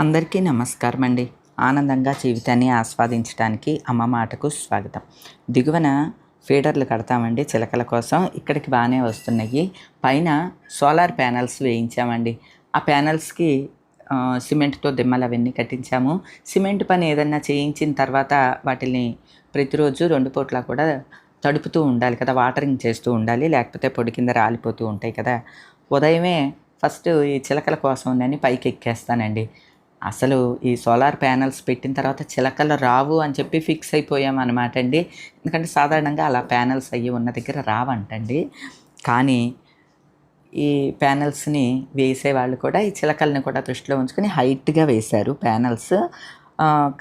అందరికీ నమస్కారం అండి ఆనందంగా జీవితాన్ని ఆస్వాదించడానికి అమ్మ మాటకు స్వాగతం. దిగువన ఫీడర్లు కడతామండి చిలకల కోసం. ఇక్కడికి బాగానే వస్తున్నాయి. పైన సోలార్ ప్యానల్స్ వేయించామండి. ఆ ప్యానల్స్కి సిమెంట్తో దిమ్మలు అవన్నీ కట్టించాము. సిమెంట్ పని ఏదన్నా చేయించిన తర్వాత వాటిని ప్రతిరోజు రెండు పూట్ల కూడా తడుపుతూ ఉండాలి కదా. వాటరింగ్ చేస్తూ ఉండాలి. లేకపోతే పొడి కింద రాలిపోతూ ఉంటాయి కదా. ఉదయమే ఫస్ట్ ఈ చిలకల కోసం నేను పైకి ఎక్కేస్తానండి అసలు ఈ సోలార్ ప్యానల్స్ పెట్టిన తర్వాత చిలకలు రావు అని చెప్పి ఫిక్స్ అయిపోయాం అనమాట అండి. ఎందుకంటే సాధారణంగా అలా ప్యానల్స్ అయ్యి ఉన్న దగ్గర రావంటండి. కానీ ఈ ప్యానల్స్ని వేసే వాళ్ళు కూడా ఈ చిలకల్ని కూడా దృష్టిలో ఉంచుకొని హైట్గా వేశారు ప్యానల్స్.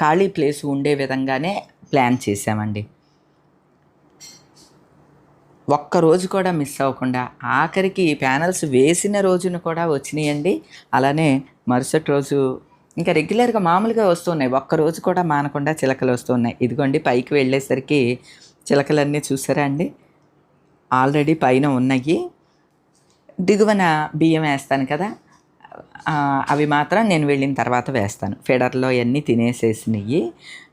ఖాళీ ప్లేస్ ఉండే విధంగానే ప్లాన్ చేసామండి ఒక్క రోజు కూడా మిస్ అవ్వకుండా ఆఖరికి ఈ ప్యానల్స్ వేసిన రోజున కూడా వచ్చినాయండి. అలానే మరుసటి రోజు ఇంకా రెగ్యులర్గా మామూలుగా వస్తున్నాయి. ఒక్క రోజు కూడా మానకుండా చిలకలు వస్తున్నాయి. ఇదిగోండి పైకి వెళ్ళేసరికి చిలకలన్నీ చూసారా అండి? ఆల్రెడీ పైన ఉన్నాయి. దిగువన బియ్యం వేస్తాను కదా అవి మాత్రం నేను వెళ్ళిన తర్వాత వేస్తాను. ఫెడర్లో అన్నీ తినేసేసినవి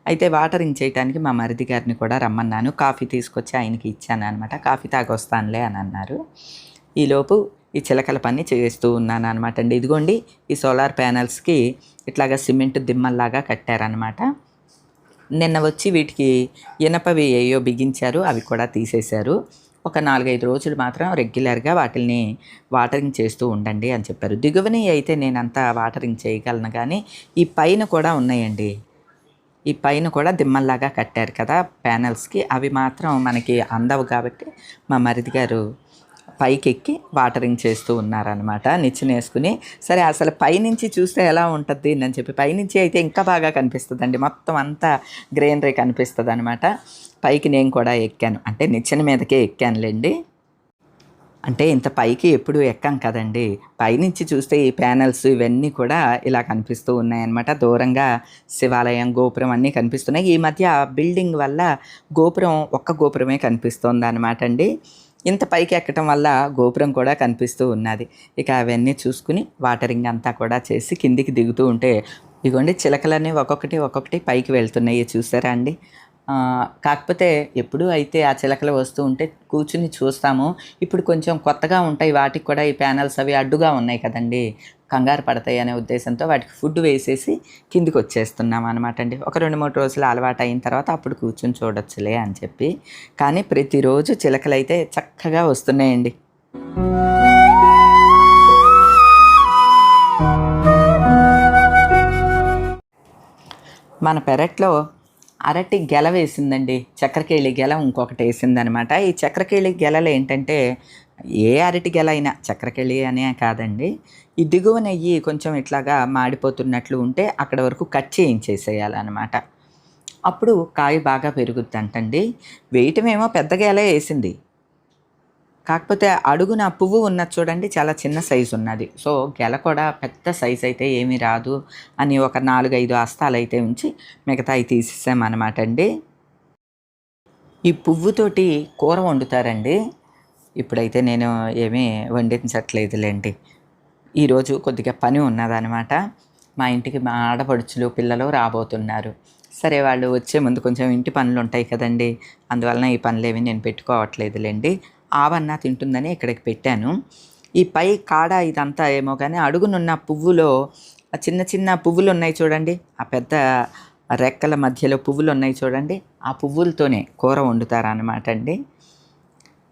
అయితే వాటరింగ్ చేయడానికి మా మరిది గారిని కూడా రమ్మన్నాను. కాఫీ తీసుకొచ్చి ఆయనకి ఇచ్చాను అనమాట కాఫీ తాగొస్తానులే అని అన్నారు. ఈలోపు ఈ చిలకల పని చేస్తూ ఉన్నాను అనమాట అండి. ఇదిగోండి ఈ సోలార్ ప్యానల్స్కి ఇట్లాగా సిమెంట్ దిమ్మల్లాగా కట్టారనమాట నిన్న వచ్చి వీటికి ఇనపవి ఏయో బిగించారు అవి కూడా తీసేశారు. ఒక నాలుగైదు రోజులు మాత్రం రెగ్యులర్గా వాటిని వాటరింగ్ చేస్తూ ఉండండి అని చెప్పారు. దిగువని అయితే నేనంతా వాటరింగ్ చేయగలను కానీ ఈ పైన కూడా ఉన్నాయండి. ఈ పైన కూడా దిమ్మల్లాగా కట్టారు కదా ప్యానల్స్కి అవి మాత్రం మనకి అందవు కాబట్టి మా మరిది గారు పైకి ఎక్కి వాటరింగ్ చేస్తూ ఉన్నారనమాట నిచ్చెన వేసుకుని సరే అసలు పైనుంచి చూస్తే ఎలా ఉంటుంది అని చెప్పి పైనుంచి అయితే ఇంకా బాగా కనిపిస్తుందండి. మొత్తం అంతా గ్రీనరీ కనిపిస్తుంది అనమాట పైకి నేను కూడా ఎక్కాను. అంటే నిచ్చెన మీదకే ఎక్కానులేండి. అంటే ఇంత పైకి ఎప్పుడు ఎక్కాం కదండి. పైనుంచి చూస్తే ఈ ప్యానల్స్ ఇవన్నీ కూడా ఇలా కనిపిస్తూ ఉన్నాయన్నమాట. దూరంగా శివాలయం గోపురం అన్నీ కనిపిస్తున్నాయి. ఈ మధ్య బిల్డింగ్ వల్ల గోపురం ఒక్క గోపురమే కనిపిస్తుంది అనమాట అండి. ఇంత పైకి ఎక్కటం వల్ల గోపురం కూడా కనిపిస్తూ ఉన్నది. ఇక అవన్నీ చూసుకుని వాటరింగ్ అంతా కూడా చేసి కిందికి దిగుతూ ఉంటే ఇదిగోండి చిలకలన్నీ ఒక్కొక్కటి ఒక్కొక్కటి పైకి వెళ్తున్నాయి. చూసారా అండి? కాకపోతే ఎప్పుడూ అయితే ఆ చిలకలు వస్తూ ఉంటే కూర్చుని చూస్తాము. ఇప్పుడు కొంచెం కొత్తగా ఉంటాయి. వాటికి కూడా ఈ ప్యానల్స్ అవి అడ్డుగా ఉన్నాయి కదండి. కంగారు పడతాయి అనే ఉద్దేశంతో వాటికి ఫుడ్ వేసేసి కిందికి వచ్చేస్తున్నాం అనమాట అండి. ఒక రెండు మూడు రోజులు అలవాటు అయిన తర్వాత అప్పుడు కూర్చుని చూడొచ్చులే అని చెప్పి. కానీ ప్రతిరోజు చిలకలు అయితే చక్కగా వస్తున్నాయండి. మన పెరట్లో అరటి గెల వేసిందండి. చక్రకేళి గెల ఇంకొకటి వేసిందనమాట ఈ చక్రకేళి గెలలు ఏంటంటే ఏ అరటి గెల అయినా చక్రకేళి అనే కాదండి. ఈ దిగువ నెయ్యి కొంచెం ఇట్లాగా మాడిపోతున్నట్లు ఉంటే అక్కడ వరకు కట్ చేయించేసేయాలన్నమాట. అప్పుడు కాయ బాగా పెరుగుద్దంటండి. వేయటమేమో పెద్ద గెల వేసింది. కాకపోతే అడుగున పువ్వు ఉన్నది చూడండి చాలా చిన్న సైజు ఉన్నది. సో గెల కూడా పెద్ద సైజు అయితే ఏమీ రాదు అని ఒక నాలుగైదు హస్తాలు అయితే ఉంచి మిగతాయి తీసేసామన్నమాట అండి. ఈ పువ్వుతోటి కూర వండుతారండి. ఇప్పుడైతే నేను ఏమీ వండించట్లేదులేండి. ఈరోజు కొద్దిగా పని ఉన్నదనమాట మా ఇంటికి మా ఆడపడుచులు పిల్లలు రాబోతున్నారు. సరే వాళ్ళు వచ్చే ముందు కొంచెం ఇంటి పనులు ఉంటాయి కదండి. అందువలన ఈ పనులేవి నేను పెట్టుకోవట్లేదులేండి. ఆవన్న తింటుందని ఇక్కడికి పెట్టాను. ఈ పై కాడ ఇదంతా ఏమో కానీ అడుగునున్న పువ్వులో చిన్న చిన్న పువ్వులు ఉన్నాయి చూడండి. ఆ పెద్ద రెక్కల మధ్యలో పువ్వులు ఉన్నాయి చూడండి. ఆ పువ్వులతోనే కూర వండుతారనమాట అండి.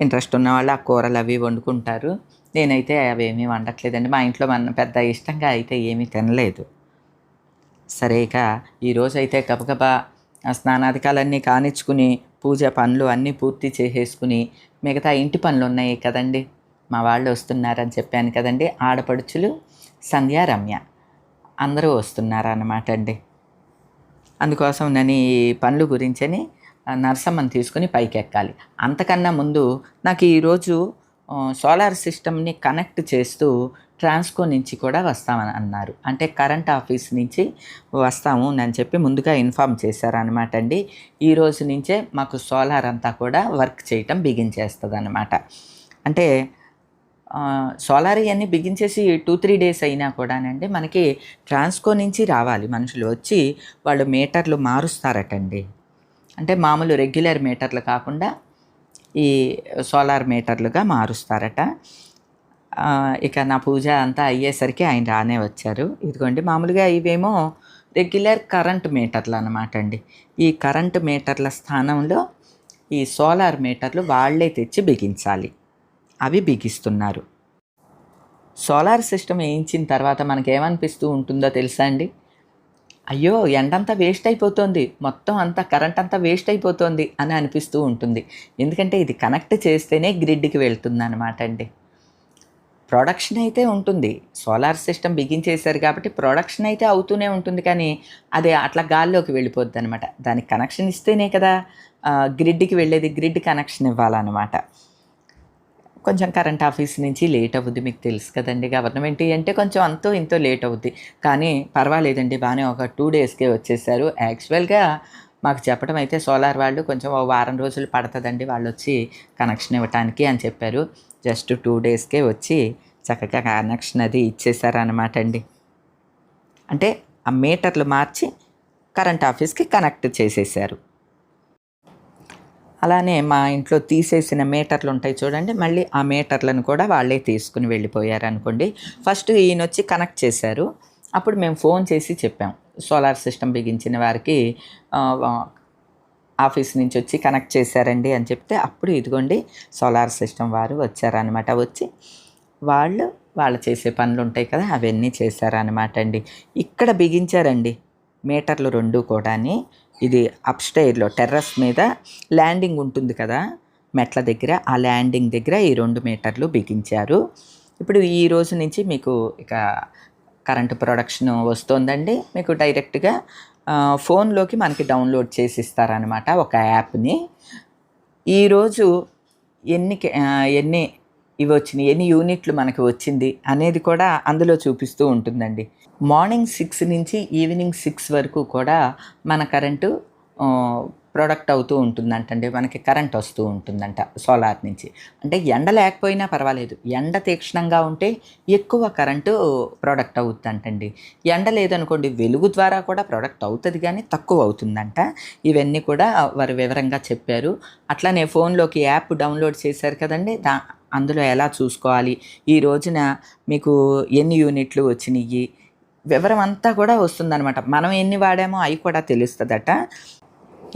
ఇంట్రెస్ట్ ఉన్న వాళ్ళు ఆ కూరలు అవి వండుకుంటారు. నేనైతే అవేమీ వండట్లేదండి. మా ఇంట్లో మన పెద్ద ఇష్టంగా అయితే ఏమీ తినలేదు. సరే ఇక ఈరోజు అయితే గబగబా స్నానాధికాలన్నీ కానిచ్చుకుని పూజ పనులు అన్నీ పూర్తి చేసేసుకుని మిగతా ఇంటి పనులు ఉన్నాయి కదండి. మా వాళ్ళు వస్తున్నారని చెప్పాను కదండి. ఆడపడుచులు సంధ్య రమ్య అందరూ వస్తున్నారు అన్నమాట అండి. అందుకోసం నేను ఈ పనుల గురించని నరసమ్మని తీసుకుని పైకి ఎక్కాలి అంతకన్నా ముందు నాకు ఈరోజు సోలార్ సిస్టమ్ని కనెక్ట్ చేస్తూ ట్రాన్స్కో నుంచి కూడా వస్తామని అన్నారు. అంటే కరెంట్ ఆఫీస్ నుంచి వస్తాము అని చెప్పి ముందుగా ఇన్ఫామ్ చేశారనమాట అండి. ఈ రోజు నుంచే మాకు సోలార్ అంతా కూడా వర్క్ చేయటం బిగించేస్తుంది అనమాట అంటే సోలార్ ఇవన్నీ బిగించేసి టూ త్రీ డేస్ అయినా కూడానండి మనకి ట్రాన్స్కో నుంచి రావాలి. మనుషులు వచ్చి వాళ్ళు మీటర్లు మారుస్తారటండి. అంటే మామూలు రెగ్యులర్ మీటర్లు కాకుండా ఈ సోలార్ మీటర్లుగా మారుస్తారట. ఇక నా పూజ అంతా అయ్యేసరికి ఆయన రానే వచ్చారు. ఇదిగోండి మామూలుగా ఇవేమో రెగ్యులర్ కరెంట్ మీటర్లు అనమాట అండి ఈ కరెంట్ మీటర్ల స్థానంలో ఈ సోలార్ మీటర్లు వాళ్ళే తెచ్చి బిగించాలి. అవి బిగిస్తున్నారు. సోలార్ సిస్టమ్ వేయించిన తర్వాత మనకేమనిపిస్తూ ఉంటుందో తెలుసా అండి? అయ్యో ఎండంతా వేస్ట్ అయిపోతుంది. మొత్తం అంతా కరెంట్ అంతా వేస్ట్ అయిపోతుంది అని అనిపిస్తూ ఉంటుంది. ఎందుకంటే ఇది కనెక్ట్ చేస్తేనే గ్రిడ్కి వెళ్తుంది అనమాట అండి. ప్రొడక్షన్ అయితే ఉంటుంది. సోలార్ సిస్టమ్ బిగించేశారు కాబట్టి ప్రొడక్షన్ అయితే అవుతూనే ఉంటుంది కానీ అది అట్లా గాల్లోకి వెళ్ళిపోద్ది అనమాట దానికి కనెక్షన్ ఇస్తేనే కదా గ్రిడ్కి వెళ్ళేది. గ్రిడ్ కనెక్షన్ ఇవ్వాలన్నమాట. కొంచెం కరెంట్ ఆఫీస్ నుంచి లేట్ అవుద్ది మీకు తెలుసు కదండి. గవర్నమెంట్ అంటే కొంచెం అంతో ఇంతో లేట్ అవుద్ది. కానీ పర్వాలేదండి బాగానే ఒక టూ డేస్కే వచ్చేసారు. యాక్చువల్గా మాకు చెప్పడం అయితే సోలార్ వాళ్ళు కొంచెం ఓ వారం రోజులు పడుతుందండి వాళ్ళు వచ్చి కనెక్షన్ ఇవ్వటానికి అని చెప్పారు. జస్ట్ టూ డేస్కే వచ్చి చక్కగా కనెక్షన్ అది ఇచ్చేసారనమాట అండి. అంటే ఆ మీటర్లు మార్చి కరెంట్ ఆఫీస్కి కనెక్ట్ చేసేసారు. అలానే మా ఇంట్లో తీసేసిన మీటర్లు ఉంటాయి చూడండి మళ్ళీ ఆ మీటర్లను కూడా వాళ్ళే తీసుకుని వెళ్ళిపోయారు అనుకోండి ఫస్ట్ ఈయన వచ్చి కనెక్ట్ చేశారు. అప్పుడు మేము ఫోన్ చేసి చెప్పాం. సోలార్ సిస్టమ్ బిగించిన వారికి ఆఫీస్ నుంచి వచ్చి కనెక్ట్ చేశారండి అని చెప్తే అప్పుడు ఇదిగోండి సోలార్ సిస్టమ్ వారు వచ్చారనమాట వచ్చి వాళ్ళు వాళ్ళు చేసే పనులు ఉంటాయి కదా అవన్నీ చేశారనమాట అండి. ఇక్కడ బిగించారండి మీటర్లు రెండు కూడాని. ఇది అప్స్టైర్లో టెర్రస్ మీద ల్యాండింగ్ ఉంటుంది కదా మెట్ల దగ్గర. ఆ ల్యాండింగ్ దగ్గర ఈ రెండు మీటర్లు బిగించారు. ఇప్పుడు ఈ రోజు నుంచి మీకు ఇక కరెంటు ప్రొడక్షన్ వస్తుందండి. మీకు డైరెక్ట్గా ఫోన్లోకి మనకి డౌన్లోడ్ చేసి ఇస్తారనమాట ఒక యాప్ని. ఈరోజు ఎన్ని ఎన్ని ఇవి వచ్చినాయి ఎన్ని యూనిట్లు మనకి వచ్చింది అనేది కూడా అందులో చూపిస్తూ ఉంటుందండి. మార్నింగ్ సిక్స్ నుంచి ఈవినింగ్ సిక్స్ వరకు కూడా మన కరెంటు ప్రొడక్ట్ అవుతూ ఉంటుందంటండి. మనకి కరెంట్ వస్తూ ఉంటుందంట సోలార్ నుంచి. అంటే ఎండ లేకపోయినా పర్వాలేదు. ఎండ తీక్షణంగా ఉంటే ఎక్కువ కరెంటు ప్రొడక్ట్ అవుతుందంటండి. ఎండ లేదనుకోండి వెలుగు ద్వారా కూడా ప్రొడక్ట్ అవుతుంది కానీ తక్కువ అవుతుందంట. ఇవన్నీ కూడా వారు వివరంగా చెప్పారు. అట్లానే ఫోన్లోకి యాప్ డౌన్లోడ్ చేశారు కదండి. దా అందులో ఎలా చూసుకోవాలి? ఈ రోజున మీకు ఎన్ని యూనిట్లు వచ్చినాయి వివరం అంతా కూడా వస్తుందన్నమాట. మనం ఎన్ని వాడామో అవి కూడా తెలుస్తుందట.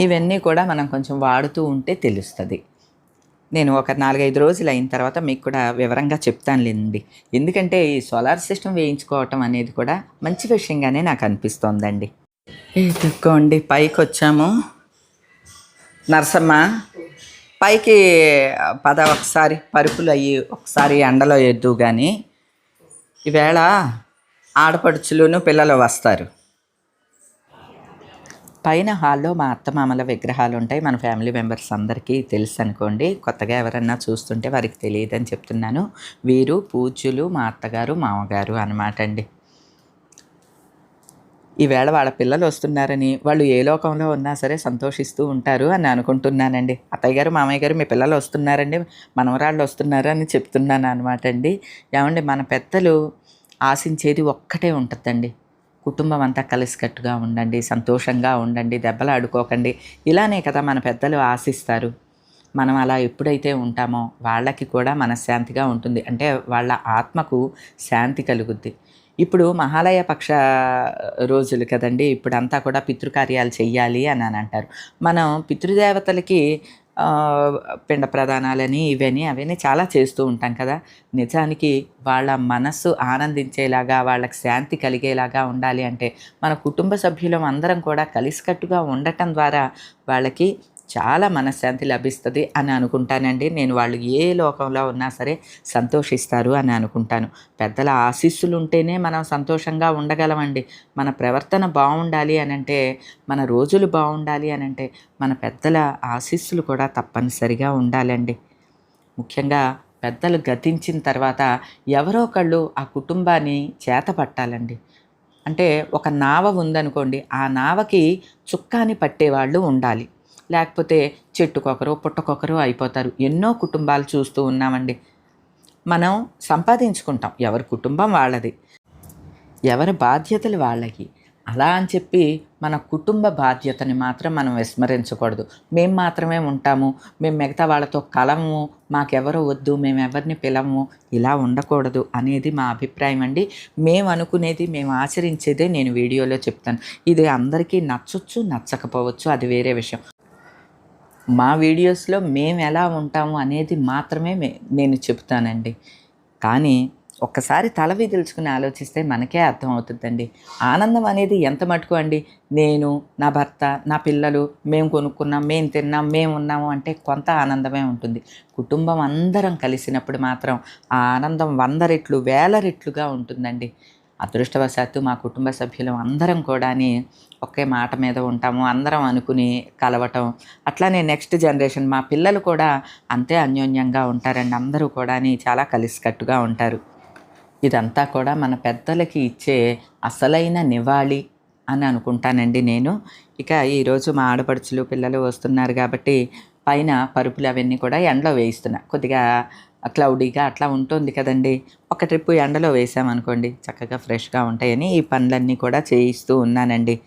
ఇవన్నీ కూడా మనం కొంచెం వాడుతూ ఉంటే తెలుస్తుంది. నేను ఒక నాలుగైదు రోజులు అయిన తర్వాత మీకు కూడా వివరంగా చెప్తానులేండి ఎందుకంటే ఈ సోలార్ సిస్టమ్ వేయించుకోవటం అనేది కూడా మంచి విషయంగానే నాకు అనిపిస్తోందండి. ఇదిగోండి పైకి వచ్చాము నరసమ్మ పైకి పద ఒకసారి పరుపులు అయ్యి ఒకసారి ఎండలో ఎద్దు కానీ ఈవేళ ఆడపడుచులును పిల్లలు వస్తారు. పైన హాల్లో మా అత్తమామల విగ్రహాలు ఉంటాయి మన ఫ్యామిలీ మెంబర్స్ అందరికీ తెలుసు అనుకోండి కొత్తగా ఎవరన్నా చూస్తుంటే వారికి తెలియదని చెప్తున్నాను. వీరు పూజ్యులు మా అత్తగారు మామగారు అనమాట అండి ఈవేళ వాళ్ళ పిల్లలు వస్తున్నారని వాళ్ళు ఏ లోకంలో ఉన్నా సరే సంతోషిస్తూ ఉంటారు అని అనుకుంటున్నానండి. అత్తయ్య గారు మామయ్య గారు మీ పిల్లలు వస్తున్నారండి మనవరాళ్ళు వస్తున్నారు అని చెప్తున్నాను అనమాట అండి. ఏమండి మన పెద్దలు ఆశించేది ఒక్కటే ఉంటుందండి. కుటుంబం అంతా కలిసికట్టుగా ఉండండి సంతోషంగా ఉండండి దెబ్బలు ఆడుకోకండి. ఇలానే కదా మన పెద్దలు ఆశిస్తారు. మనం అలా ఎప్పుడైతే ఉంటామో వాళ్ళకి కూడా మనశ్శాంతిగా ఉంటుంది. అంటే వాళ్ళ ఆత్మకు శాంతి కలుగుద్ది. ఇప్పుడు మహాలయ పక్ష రోజులు కదండి. ఇప్పుడు అంతా కూడా పితృకార్యాలు చెయ్యాలి అని అని అంటారు. మనం పితృదేవతలకి పిండ ప్రదానాలని ఇవని అవన్నీ చాలా చేస్తూ ఉంటాం కదా. నిజానికి వాళ్ళ మనస్సు ఆనందించేలాగా వాళ్ళకి శాంతి కలిగేలాగా ఉండాలి అంటే మన కుటుంబ సభ్యులం అందరం కూడా కలిసికట్టుగా ఉండటం ద్వారా వాళ్ళకి చాలా మనశ్శాంతి లభిస్తుంది అని అనుకుంటానండి. నేను వాళ్ళు ఏ లోకంలో ఉన్నా సరే సంతోషిస్తారు అని అనుకుంటాను. పెద్దల ఆశీస్సులు ఉంటేనే మనం సంతోషంగా ఉండగలమండి. మన ప్రవర్తన బాగుండాలి అనంటే మన రోజులు బాగుండాలి అనంటే మన పెద్దల ఆశీస్సులు కూడా తప్పనిసరిగా ఉండాలండి. ముఖ్యంగా పెద్దలు గతించిన తర్వాత ఎవరో ఒకళ్ళు ఆ కుటుంబాన్ని చేత పట్టాలండి అంటే ఒక నావ ఉందనుకోండి ఆ నావకి చుక్కాని పట్టేవాళ్ళు ఉండాలి. లేకపోతే చెట్టుకొకరు పుట్టకొకరు అయిపోతారు. ఎన్నో కుటుంబాలు చూస్తూ ఉన్నామండి. మనం సంపాదించుకుంటాం. ఎవరి కుటుంబం వాళ్ళది. ఎవరి బాధ్యతలు వాళ్ళకి. అలా అని చెప్పి మన కుటుంబ బాధ్యతని మాత్రం మనం విస్మరించకూడదు. మేము మాత్రమే ఉంటాము. మేము మిగతా వాళ్ళతో కలము. మాకెవరు వద్దు. మేము ఎవరిని పిలము. ఇలా ఉండకూడదు అనేది మా అభిప్రాయం అండి. మేము అనుకునేది మేము ఆచరించేదే నేను వీడియోలో చెప్తాను. ఇది అందరికీ నచ్చొచ్చు నచ్చకపోవచ్చు. అది వేరే విషయం. మా వీడియోస్లో మేము ఎలా ఉంటాము అనేది మాత్రమే మే- నేను చెప్తానండి. కానీ ఒక్కసారి తల విదిల్చుకుని ఆలోచిస్తే మనకే అర్థం అవుతుందండి. ఆనందం అనేది ఎంత మటుకు అండి? నేను నా భర్త నా పిల్లలు మేము కొనుక్కున్నాం మేము తిన్నాం మేము ఉన్నాము అంటే కొంత ఆనందమే ఉంటుంది. కుటుంబం అందరం కలిసినప్పుడు మాత్రం ఆ ఆనందం వంద రెట్లు వేల రెట్లుగా ఉంటుందండి. అదృష్టవశాత్తు మా కుటుంబ సభ్యులం అందరం కూడాని ఒకే మాట మీద ఉంటాము అందరం అనుకుని కలవటం. అట్లానే నెక్స్ట్ జనరేషన్ మా పిల్లలు కూడా అంతే అన్యోన్యంగా ఉంటారండి. అందరూ కూడాని చాలా కలిసికట్టుగా ఉంటారు. ఇదంతా కూడా మన పెద్దలకి ఇచ్చే అసలైన నివాళి అని అనుకుంటానండి నేను. ఇక ఈరోజు మా ఆడపడుచులు పిల్లలు వస్తున్నారు కాబట్టి పైన పరుపులు అవన్నీ కూడా ఎండలో వేయిస్తున్నా. కొద్దిగా క్లౌడీగా అట్లా ఉంటుంది కదండి. ఒక ట్రిప్ ఎండలో వేసామనుకోండి చక్కగా ఫ్రెష్గా ఉంటాయని ఈ పనులన్నీ కూడా చేయిస్తూ ఉన్నానండి.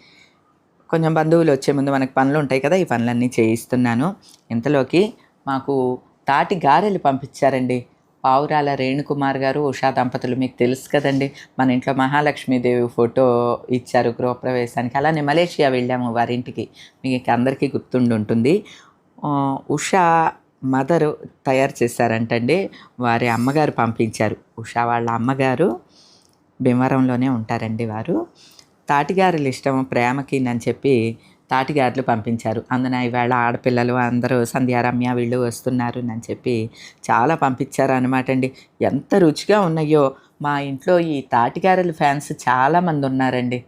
కొంచెం బంధువులు వచ్చే ముందు మనకు పనులు ఉంటాయి కదా ఈ పనులన్నీ చేయిస్తున్నాను. ఇంతలోకి మాకు తాటి గారెలు పంపించారండి. పావురాల రేణుకుమార్ గారు ఉషా దంపతులు మీకు తెలుసు కదండి. మన ఇంట్లో మహాలక్ష్మీదేవి ఫోటో ఇచ్చారు గృహప్రవేశానికి. అలానే మలేషియా వెళ్ళాము వారింటికి. మీకు అందరికీ గుర్తుండి ఉంటుంది ఉషా మదరు తయారు చేశారంటండి. వారి అమ్మగారు పంపించారు. ఉషా వాళ్ళ అమ్మగారు భీమవరంలోనే ఉంటారండి వారు. తాటిగారులు ఇష్టం ప్రేమకి అని చెప్పి తాటిగారులు పంపించారు. అందున ఈవేళ ఆడపిల్లలు అందరూ సంధ్యారమ్య వీళ్ళు వస్తున్నారు అని చెప్పి చాలా పంపించారు అనమాట అండి ఎంత రుచిగా ఉన్నాయో. మా ఇంట్లో ఈ తాటిగారుల ఫ్యాన్స్ చాలామంది ఉన్నారండి.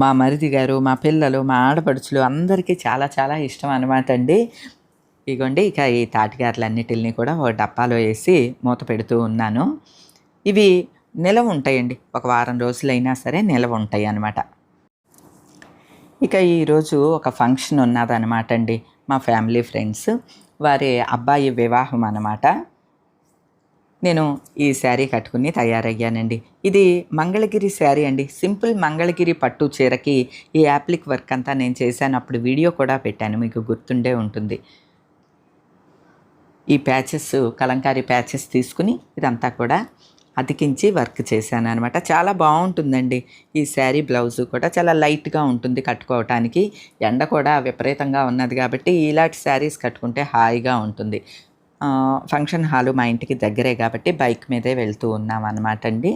మా మరిది గారు మా పిల్లలు మా ఆడపడుచులు అందరికీ చాలా చాలా ఇష్టం అనమాట అండి ఇగోండి ఇక ఈ తాటిగారులన్నిటిని కూడా ఒక డబ్బాలో వేసి మూత పెడుతూ ఉన్నాను. ఇవి నిలవ ఉంటాయండి. ఒక వారం రోజులైనా సరే నిలవ ఉంటాయి అన్నమాట. ఇక ఈరోజు ఒక ఫంక్షన్ ఉన్నదనమాట అండి మా ఫ్యామిలీ ఫ్రెండ్స్ వారి అబ్బాయి వివాహం అన్నమాట. నేను ఈ శారీ కట్టుకుని తయారయ్యానండి. ఇది మంగళగిరి శారీ అండి. సింపుల్ మంగళగిరి పట్టు చీరకి ఈ యాప్లిక్ వర్క్ అంతా నేను చేశాను. అప్పుడు వీడియో కూడా పెట్టాను. మీకు గుర్తుండే ఉంటుంది. ఈ ప్యాచెస్ కలంకారీ ప్యాచెస్ తీసుకుని ఇదంతా కూడా అతికించి వర్క్ చేశాను అనమాట చాలా బాగుంటుందండి. ఈ శారీ బ్లౌజు కూడా చాలా లైట్గా ఉంటుంది కట్టుకోవటానికి. ఎండ కూడా విపరీతంగా ఉన్నది కాబట్టి ఇలాంటి శారీస్ కట్టుకుంటే హాయిగా ఉంటుంది. ఫంక్షన్ హాలు మా ఇంటికి దగ్గరే కాబట్టి బైక్ మీదే వెళ్తూ ఉన్నాం అనమాట అండి.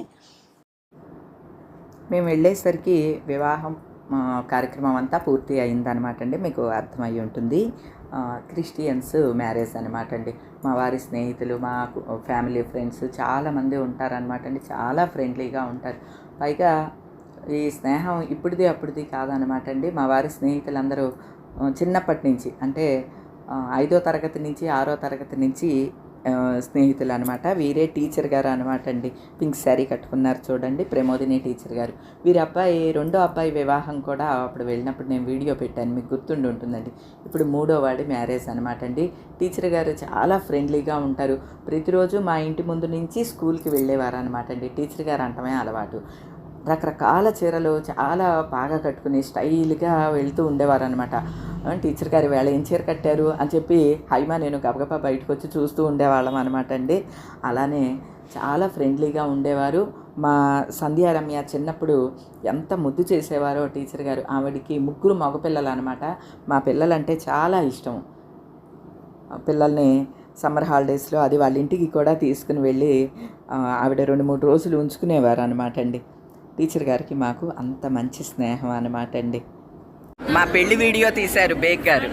మేము వెళ్ళేసరికి వివాహం కార్యక్రమం అంతా పూర్తి అయిందనమాట అండి. మీకు అర్థమై ఉంటుంది. క్రిస్టియన్స్ మ్యారేజ్ అనమాట అండి. మా వారి స్నేహితులు మా ఫ్యామిలీ ఫ్రెండ్స్ చాలామంది ఉంటారనమాట అండి. చాలా ఫ్రెండ్లీగా ఉంటారు. పైగా ఈ స్నేహం ఇప్పుడుది అప్పుడుది కాదనమాట అండి. మా వారి స్నేహితులందరూ చిన్నప్పటి నుంచి అంటే ఐదో తరగతి నుంచి ఆరో తరగతి నుంచి స్నేహితులు అనమాట వీరే టీచర్ గారు అనమాట అండి పింక్ శారీ కట్టుకున్నారు చూడండి ప్రమోదిని టీచర్ గారు. వీరి అబ్బాయి రెండో అబ్బాయి వివాహం కూడా అప్పుడు వెళ్ళినప్పుడు నేను వీడియో పెట్టాను మీకు గుర్తుండి ఉంటుందండి. ఇప్పుడు మూడో వాడి మ్యారేజ్ అనమాట అండి టీచర్ గారు చాలా ఫ్రెండ్లీగా ఉంటారు. ప్రతిరోజు మా ఇంటి ముందు నుంచి స్కూల్కి వెళ్ళేవారు అనమాట అండి టీచర్ గారు అంటమే అలవాటు. రకరకాల చీరలు చాలా బాగా కట్టుకుని స్టైల్గా వెళ్తూ ఉండేవారు అనమాట టీచర్ గారు వేళ ఏం చీర కట్టారు? అని చెప్పి హైమా నేను గబగబా బయటకు వచ్చి చూస్తూ ఉండేవాళ్ళం అనమాట అండి. అలానే చాలా ఫ్రెండ్లీగా ఉండేవారు. మా సంధ్యారమ్య చిన్నప్పుడు ఎంత ముద్దు చేసేవారో టీచర్ గారు. ఆవిడకి ముగ్గురు మగపిల్లలు అనమాట మా పిల్లలంటే చాలా ఇష్టం. పిల్లల్ని సమ్మర్ హాలిడేస్లో అది వాళ్ళ ఇంటికి కూడా తీసుకుని వెళ్ళి ఆవిడ రెండు మూడు రోజులు ఉంచుకునేవారు అనమాట అండి. టీచర్ గారికి మాకు అంత మంచి స్నేహం అనమాట అండి. మా పెళ్ళి వీడియో తీశారు బేక్ గారు.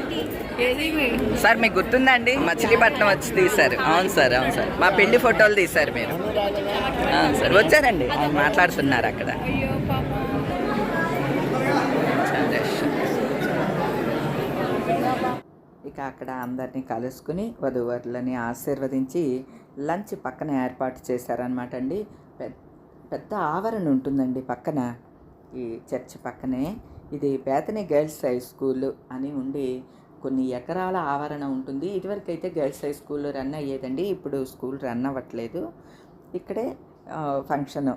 సార్ మీకు గుర్తుందా అండి మచిలీపట్నం వచ్చి తీశారు. అవును సార్ అవును సార్. మా పెళ్ళి ఫోటోలు తీశారు మీరు. అవును సార్. వచ్చారండి. మాట్లాడుతున్నారు అక్కడ. ఇక అక్కడ అందరినీ కలుసుకుని వధువరులని ఆశీర్వదించి లంచ్ పక్కన ఏర్పాటు చేశారనమాట అండి. పెద్ద పెద్ద ఆవరణ ఉంటుందండి పక్కన. ఈ చర్చ్ పక్కనే. ఇది బేతనే గర్ల్స్ హై స్కూల్ అని ఉండి కొన్ని ఎకరాల ఆవరణ ఉంటుంది. ఇదివరకైతే గర్ల్స్ హై స్కూల్ రన్ అయ్యేదండి. ఇప్పుడు స్కూల్ రన్ అవ్వట్లేదు. ఇక్కడే ఫంక్షన్.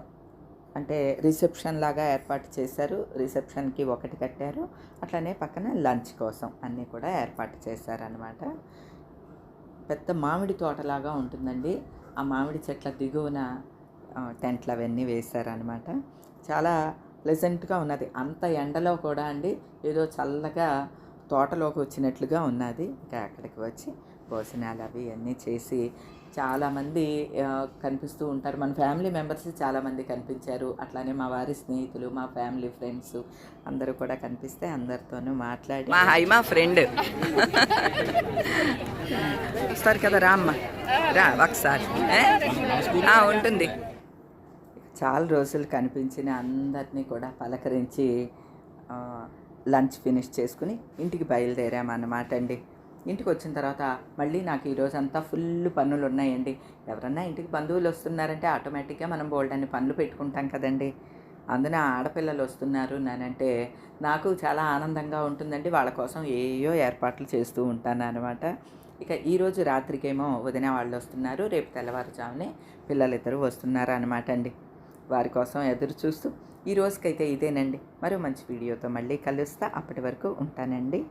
అంటే రిసెప్షన్ లాగా ఏర్పాటు చేశారు. రిసెప్షన్కి ఒకటి కట్టారు. అట్లనే పక్కన లంచ్ కోసం అన్నీ కూడా ఏర్పాటు చేశారనమాట పెద్ద మామిడి తోటలాగా ఉంటుందండి. ఆ మామిడి చెట్ల దిగువన టెంట్లు అవన్నీ వేశారనమాట చాలా ప్లెజెంట్గా ఉన్నది. అంత ఎండలో కూడా అండి ఏదో చల్లగా తోటలోకి వచ్చినట్లుగా ఉన్నది. ఇంకా అక్కడికి వచ్చి భోజనాలు అవి అన్నీ చేసి చాలామంది కనిపిస్తూ ఉంటారు. మన ఫ్యామిలీ మెంబర్స్ చాలామంది కనిపించారు. అట్లానే మా వారి స్నేహితులు మా ఫ్యామిలీ ఫ్రెండ్స్ అందరూ కూడా కనిపిస్తే అందరితోనూ మాట్లాడి మా హై మా ఫ్రెండ్. వస్తారు కదా రా అమ్మ రా ఒకసారి. ఉంటుంది. చాలా రోజులు కనిపించిన అందరినీ కూడా పలకరించి లంచ్ ఫినిష్ చేసుకుని ఇంటికి బయలుదేరామన్నమాట అండి. ఇంటికి వచ్చిన తర్వాత మళ్ళీ నాకు ఈరోజు అంతా ఫుల్ పనులు ఉన్నాయండి. ఎవరన్నా ఇంటికి బంధువులు వస్తున్నారంటే ఆటోమేటిక్గా మనం బోల్డ్ అన్ని పనులు పెట్టుకుంటాం కదండి. అందున ఆడపిల్లలు వస్తున్నారు నానంటే నాకు చాలా ఆనందంగా ఉంటుందండి. వాళ్ళ కోసం ఏయో ఏర్పాట్లు చేస్తూ ఉంటాను అనమాట ఇక ఈరోజు రాత్రికేమో వదిన వాళ్ళు వస్తున్నారు. రేపు తెల్లవారుజామునే పిల్లలిద్దరూ వస్తున్నారు అనమాట అండి. వారి కోసం ఎదురు చూస్తూ ఈ రోజుకైతే ఇదేనండి. మరో మంచి వీడియోతో మళ్ళీ కలుస్తా. అప్పటి వరకు ఉంటానండి.